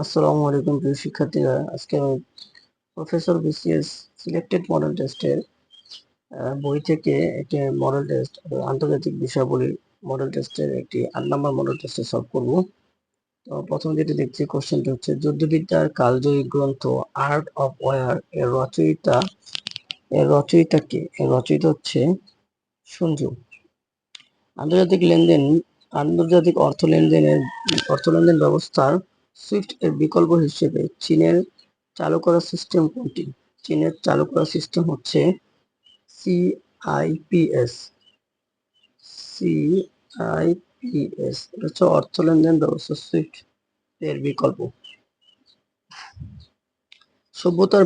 আসসালামু আলাইকুম প্রিয় শিক্ষার্থীরা। আজকে আমি প্রফেসর বিসিএস সিলেক্টেড মডেল টেস্টের বই থেকে একটি মডেল টেস্ট আন্তর্জাতিক বিষয়াবলী মডেল টেস্টের একটি আট নম্বর মডেল টেস্টে সলভ করব। তো প্রথম যেটি দেখছি কোশ্চেনটা হচ্ছে, যুদ্ধবিদ্যার কালজয়ী গ্রন্থ আর্ট অফ ওয়ার এর রচয়িতা এর রচয়িতা কে? এর রচয়িতা হচ্ছে সঞ্জু। আন্তর্জাতিক লেনদেন, আন্তর্জাতিক অর্থ লেনদেনের, অর্থ লেনদেন ব্যবস্থার সুইফট এর বিকল্প হিসেবে চীনের চালু করা সিস্টেম কোনটি? চীনের চালু করা সিস্টেম হচ্ছে সিআইপিএস সিআইপিএস হচ্ছে অর্থ লেনদেন ব্যবস্থা সুইফট এর বিকল্প। সভ্যতার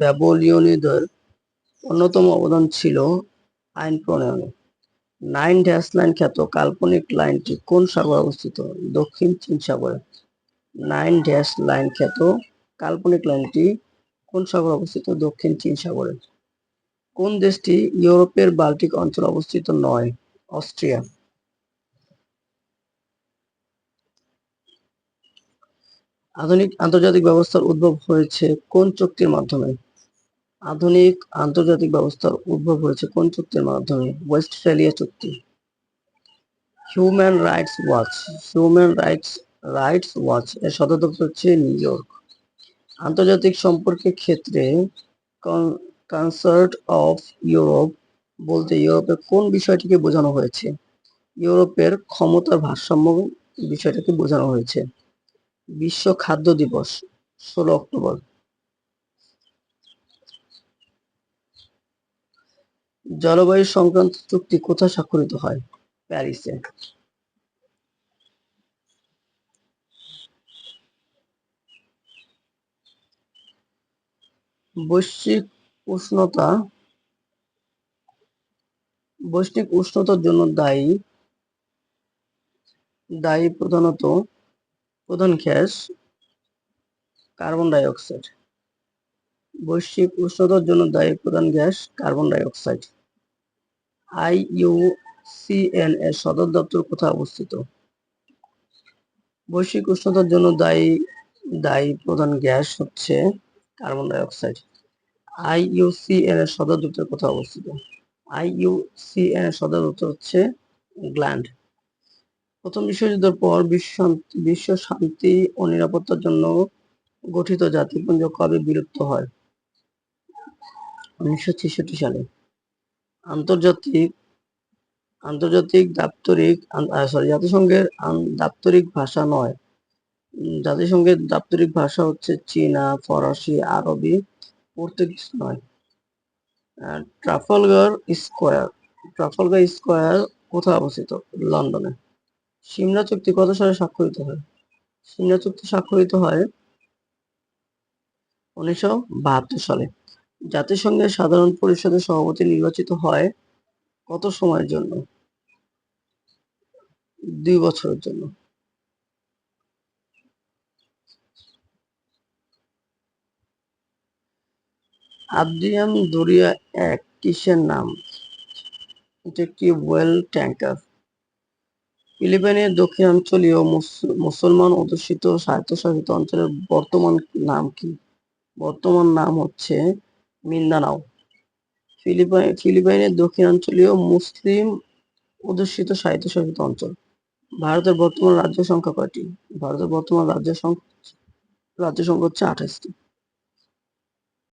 ব্যাবলীয়নীদের অন্যতম অবদান ছিল আইন প্রণয়নে। নাইন ড্যাশ লাইন খ্যাত কাল্পনিক লাইনটি কোন সাগরে অবস্থিত? দক্ষিণ চীন সাগরে। নাইন ড্যাশ লাইন খ্যাত কাল্পনিক লাইনটি কোন সাগরে অবস্থিত? দক্ষিণ চীন সাগরে। কোন দেশটি ইউরোপের বাল্টিক অঞ্চলে অবস্থিত নয়? অস্ট্রিয়া। আধুনিক আন্তর্জাতিক ব্যবস্থার উদ্ভব হয়েছে কোন চুক্তির মাধ্যমে? আধুনিক আন্তর্জাতিক ব্যবস্থার উদ্ভব হয়েছে কোন চুক্তির মাধ্যমে? ওয়েস্টফেলিয়া চুক্তি। Human rights watch. Human rights rights watch এর সদর দপ্তর হচ্ছে নিউ ইয়র্ক। আন্তর্জাতিক সম্পর্কের ক্ষেত্রে কনসার্ট অফ ইউরোপ বলতে ইউরোপের কোন বিষয়টিকে বোঝানো হয়েছে? ইউরোপের ক্ষমতার ভারসাম্য বিষয়টাকে বোঝানো হয়েছে। বিশ্ব খাদ্য দিবস, ষোলো অক্টোবর। জলবায়ু সংক্রান্ত চুক্তি কোথায় স্বাক্ষরিত হয়? প্যারিসে। বৈশ্বিক উষ্ণতা, বৈশ্বিক উষ্ণতার জন্য দায়ী দায়ী প্রধানত প্রধান গ্যাস, কার্বন ডাই অক্সাইড বৈশ্বিক উষ্ণতার জন্য দায়ী প্রধান gas carbon dioxide IUCN এর সদর দপ্তর কোথায় অবস্থিত? বৈশ্বিক উষ্ণতার জন্য দায়ী দায়ী প্রধান গ্যাস হচ্ছে কার্বন ডাই অক্সাইড আইইউসিএন এর সদর দপ্তর কোথায় অবস্থিত? আইইউসিএন এর সদর দপ্তর হচ্ছে গ্ল্যান্ড। প্রথম বিশ্বযুদ্ধের পর বিশ্ব বিশ্ব শান্তি ও নিরাপত্তার জন্য গঠিত জাতিপুঞ্জ কবে বিলুপ্ত হয়? উনিশশো ছেষট্টি সালে। আন্তর্জাতিক আন্তর্জাতিক দাপ্তরিক সরি জাতিসংঘের দাপ্তরিক ভাষা নয়। জাতিসংঘের দাপ্তরিক ভাষা হচ্ছে চীনা, ফরাসি, আরবি পর্তুগিজ নয়। ট্রাফলগার স্কোয়ার ট্রাফলগার স্কোয়ার কোথায় অবস্থিত? লন্ডনে। সিমলা চুক্তি কত সালে স্বাক্ষরিত হয়? সিমলা চুক্তি স্বাক্ষরিত হয় উনিশশো বাহাত্তর সালে। জাতিসংঘের সাধারণ পরিষদের সভাপতি নির্বাচিত হয় কত সময়ের জন্য? দুই বছরের জন্য। আদ্রিয়ান দরিয়া এক, কিসের নাম? এটা একটি ওয়েল ট্যাঙ্কার। ফিলিপাইনের দক্ষিণাঞ্চলীয় মুসলমান অধ্যুষিত স্বায়ত্তশাসিত অঞ্চলের বর্তমান নাম কি? বর্তমান নাম হচ্ছে মিন্দানাও। ফিলিপাইন ফিলিপাইনের দক্ষিণাঞ্চলীয় মুসলিম অধ্যুষিত স্বায়ত্তশাসিত অঞ্চল। ভারতের বর্তমান রাজ্য সংখ্যা কয়টি? ভারতের বর্তমান রাজ্য সংখ্যা রাজ্য সংখ্যা হচ্ছে আঠাশটি।